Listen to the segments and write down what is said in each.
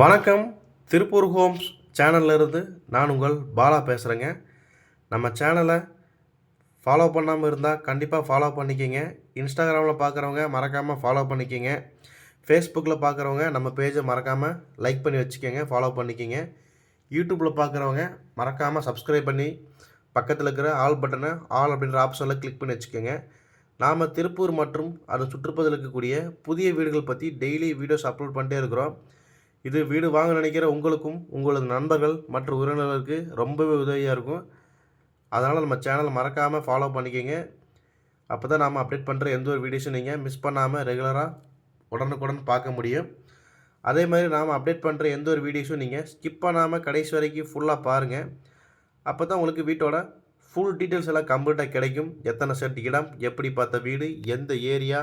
வணக்கம். திருப்பூர் ஹோம்ஸ் சேனல்ல இருந்து நான் உங்கள் பாலா பேசுகிறேங்க நம்ம சேனலை ஃபாலோ பண்ணாமல் இருந்தால் கண்டிப்பாக ஃபாலோ பண்ணிக்கிங்க. இன்ஸ்டாகிராமில் பார்க்குறவங்க மறக்காமல் ஃபாலோ பண்ணிக்கிங்க. ஃபேஸ்புக்கில் பார்க்குறவங்க நம்ம பேஜை மறக்காமல் லைக் பண்ணி வச்சுக்கோங்க ஃபாலோ பண்ணிக்கிங்க. யூடியூப்பில் பார்க்குறவங்க மறக்காமல் சப்ஸ்கிரைப் பண்ணி பக்கத்தில் இருக்கிற ஆல் பட்டனை ஆல் அப்படின்ற ஆப்ஷனில் கிளிக் பண்ணி வச்சுக்கோங்க. நாம் திருப்பூர் மற்றும் அதன் சுற்றுப்பதில் இருக்கக்கூடிய புதிய வீடுகள் பற்றி டெய்லி வீடியோஸ் அப்லோட் பண்ணிட்டே இருக்கிறோம். இது வீடு வாங்க நினைக்கிற உங்களுக்கும் உங்களது நண்பர்கள் மற்றும் உறவினர்களுக்கு ரொம்பவே உதவியாக இருக்கும். அதனால் நம்ம சேனலை மறக்காமல் ஃபாலோ பண்ணிக்கோங்க. அப்போ தான் நாம் அப்டேட் பண்ணுற எந்த ஒரு வீடியோஸும் நீங்கள் மிஸ் பண்ணாமல் ரெகுலராக உடனுக்குடன் பார்க்க முடியும். அதே மாதிரி நாம் அப்டேட் பண்ணுற எந்த ஒரு வீடியோஸும் நீங்கள் ஸ்கிப் பண்ணாமல் கடைசி வரைக்கும் ஃபுல்லாக பாருங்கள் அப்போ தான் உங்களுக்கு வீட்டோட ஃபுல் டீட்டெயில்ஸ் எல்லாம் கம்ப்ளீட்டாக கிடைக்கும். எத்தனை செட் இடம் எப்படி பார்த்த வீடு எந்த ஏரியா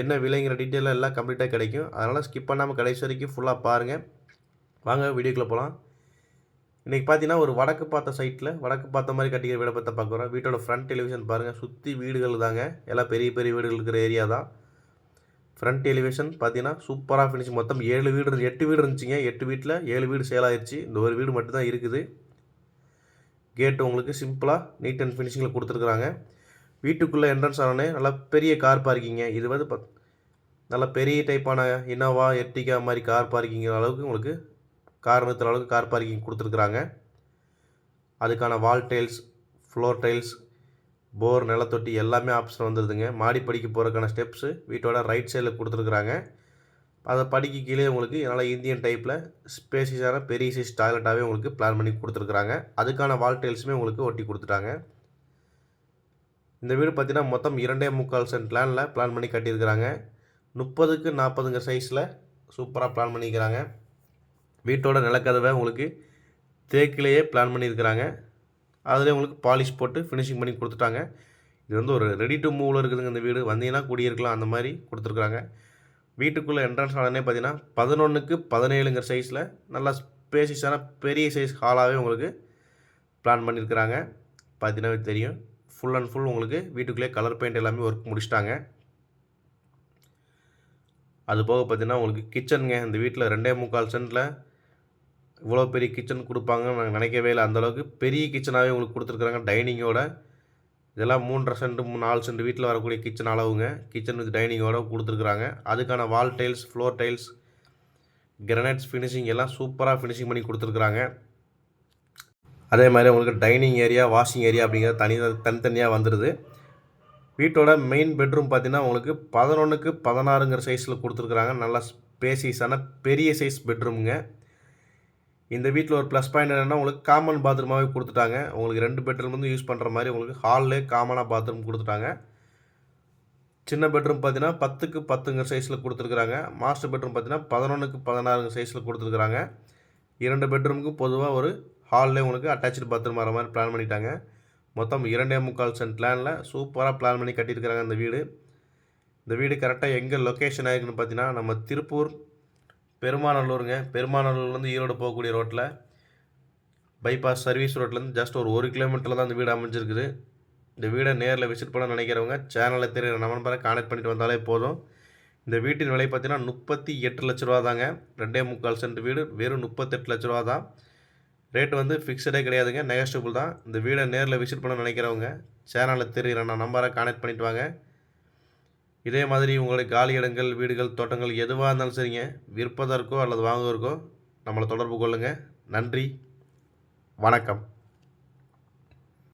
என்ன விலைங்கிற டீட்டெயில் எல்லாம் கம்ப்ளீட்டாக கிடைக்கும். அதனால் ஸ்கிப் பண்ணாமல் கடைசி வரைக்கும் ஃபுல்லாக பாருங்கள் வாங்க வீடியோக்குள்ளே போகலாம் இன்றைக்கி பார்த்தீங்கன்னா ஒரு வடக்கு பார்த்த சைட்டில் வடக்கு பார்த்த மாதிரி கட்டிக்கிற வீடை பற்றி பார்க்குறோம் வீட்டோட ஃப்ரண்ட் டெலிவிஷன் பாருங்கள் சுற்றி வீடுகள் தாங்க. எல்லாம் பெரிய பெரிய வீடுகள் இருக்கிற ஏரியா தான். ஃப்ரண்ட் டெலிவிஷன் பார்த்தீங்கன்னா சூப்பராக ஃபினிஷிங் மொத்தம் ஏழு வீடு எட்டு வீடு இருந்துச்சுங்க. எட்டு வீட்டில் ஏழு வீடு சேல் ஆயிருச்சு. இந்த ஒரு வீடு மட்டும்தான் இருக்குது. கேட்டு உங்களுக்கு சிம்பிளாக நீட் அண்ட் ஃபினிஷிங்கில் கொடுத்துருக்குறாங்க. வீட்டுக்குள்ளே என்ட்ரன்ஸ் ஆனோடனே நல்லா பெரிய கார் பார்க்கிங்க இது வந்து பத் நல்ல பெரிய டைப்பான இனோவா எர்டிகா மாதிரி கார் பார்க்கிங்கிற அளவுக்கு உங்களுக்கு கார் நிறுத்துகிற அளவுக்கு கார் பார்க்கிங் கொடுத்துருக்குறாங்க. அதுக்கான wall tiles floor tiles bore நிலத்தொட்டி எல்லாமே ஆப்ஷன் வந்துடுதுங்க மாடிப்படிக்கு போகிறதுக்கான ஸ்டெப்ஸு வீட்டோட ரைட் சைடில் கொடுத்துருக்குறாங்க. அதை படிக்கு கீழே உங்களுக்கு நல்லா இந்தியன் டைப்பில் ஸ்பேசியஸான பெரிய சைஸ் டாய்லெட்டாகவே உங்களுக்கு பிளான் பண்ணி கொடுத்துருக்குறாங்க. அதுக்கான வால் டைல்ஸுமே உங்களுக்கு ஒட்டி கொடுத்துட்டாங்க. இந்த வீடு பார்த்தீங்கன்னா மொத்தம் இரண்டே முக்கால் சென்ட் பிளானில் பிளான் பண்ணி கட்டியிருக்கிறாங்க. முப்பதுக்கு நாற்பதுங்க சைஸில் சூப்பராக பிளான் பண்ணியிருக்கிறாங்க வீட்டோட நிலக்கதவை உங்களுக்கு தேக்கிலேயே பிளான் பண்ணியிருக்கிறாங்க. அதிலே உங்களுக்கு பாலிஷ் போட்டு ஃபினிஷிங் பண்ணி கொடுத்துட்டாங்க. இது வந்து ஒரு ரெடி டு மூவில் இருக்குதுங்க இந்த வீடு. வந்தீங்கன்னா குடியிருக்கலாம் அந்த மாதிரி கொடுத்துருக்குறாங்க. வீட்டுக்குள்ளே என்ட்ரன்ஸ் ஆனே பார்த்தீங்கன்னா பதினொன்றுக்கு பதினேழுங்கிற சைஸில் நல்லா ஸ்பேசிஸான பெரிய சைஸ் ஹாலாகவே உங்களுக்கு பிளான் பண்ணியிருக்கிறாங்க. பார்த்தீங்கன்னா தெரியும். ஃபுல் அண்ட் ஃபுல் உங்களுக்கு வீட்டுக்குள்ளே கலர் பெயிண்ட் எல்லாமே ஒர்க் முடிச்சிட்டாங்க. அது போக பார்த்தீங்கன்னா உங்களுக்கு கிச்சனுங்க இந்த வீட்டில் ரெண்டே முக்கால் சென்ட்டில் இவ்வளோ பெரிய கிச்சன் கொடுப்பாங்கன்னு நாங்கள் நினைக்கவே இல்லை. அந்தளவுக்கு பெரிய கிச்சனாகவே உங்களுக்கு கொடுத்துருக்குறாங்க. டைனிங்கோட இதெல்லாம் மூன்றரை சென்ட் மூணு நாலு சென்ட் வீட்டில் வரக்கூடிய கிச்சன் அளவுங்க. கிச்சன் வித் டைனிங்கோட கொடுத்துருக்குறாங்க. அதுக்கான wall tiles floor tiles granites finishing எல்லாம் சூப்பராக ஃபினிஷிங் பண்ணி கொடுத்துருக்குறாங்க. அதே மாதிரி உங்களுக்கு டைனிங் ஏரியா வாஷிங் ஏரியா அப்படிங்கிறது தனி தனித்தனியாக வந்துடுது வீட்டோட மெயின் பெட்ரூம் பார்த்தீங்கன்னா உங்களுக்கு பதினொன்றுக்கு பதினாறுங்கிற சைஸில் கொடுத்துருக்குறாங்க. நல்லா ஸ்பேசியஸான பெரிய சைஸ் பெட்ரூமுங்க இந்த வீட்டில் ஒரு ப்ளஸ் பாயிண்ட் என்னென்னா உங்களுக்கு காமன் பாத்ரூமாகவே கொடுத்துட்டாங்க. உங்களுக்கு ரெண்டு பெட்ரூம் வந்து யூஸ் பண்ணுற மாதிரி உங்களுக்கு ஹால்லே காமனாக பாத்ரூம் கொடுத்துட்டாங்க. சின்ன பெட்ரூம் பார்த்தீங்கன்னா பத்துக்கு பத்துங்கிற சைஸில் கொடுத்துருக்குறாங்க. மாஸ்டர் பெட்ரூம் பார்த்தீங்கன்னா பதினொன்றுக்கு பதினாறுங்க சைஸில் கொடுத்துருக்குறாங்க. இரண்டு பெட்ரூமுக்கு பொதுவாக ஒரு ஹால்லே உங்களுக்கு அட்டாச்சு பாத்ரூம் வர மாதிரி பிளான் பண்ணிட்டாங்க. மொத்தம் இரண்டே முக்கால் சென்ட் பிளானில் சூப்பராக பிளான் பண்ணி கட்டியிருக்கிறாங்க இந்த வீடு. இந்த வீடு கரெக்டாக எங்கே லொக்கேஷன் ஆயிருக்குன்னு பார்த்தீங்கன்னா நம்ம திருப்பூர் பெருமாநல்லூருங்க. பெருமாநல்லூர்லேருந்து ஈரோடு போகக்கூடிய ரோட்டில் பைபாஸ் சர்வீஸ் ரோட்லேருந்து ஜஸ்ட் ஒரு ஒரு கிலோமீட்டரில் தான் இந்த வீடு அமைஞ்சிருக்குது. இந்த வீடை நேரில் விசிட் பண்ண நினைக்கிறவங்க சேனலை தெரியுற நம்பரை கனெக்ட் பண்ணிட்டு வந்தாலே போதும். இந்த வீட்டின் விலை பார்த்தீங்கன்னா முப்பத்தி எட்டு லட்ச ரூபா தாங்க ரெண்டே முக்கால் சென்ட் வீடு வெறும் முப்பத்தெட்டு லட்ச ரூபா தான் ரேட் வந்து ஃபிக்ஸடே கிடையாதுங்க. நெகஸ்டபுள் தான். இந்த வீடை நேரில் விசிட் பண்ண நினைக்கிறவங்க சேனலில் தெரிகிற நான் நம்பரை கான்டாக்ட் பண்ணிட்டு வாங்க. இதே மாதிரி உங்களுடைய காலி இடங்கள் வீடுகள் தோட்டங்கள் எதுவாக இருந்தாலும் சரிங்க. விற்பதற்கோ அல்லது வாங்குவதற்கோ நம்மளை தொடர்பு கொள்ளுங்கள் நன்றி. வணக்கம்.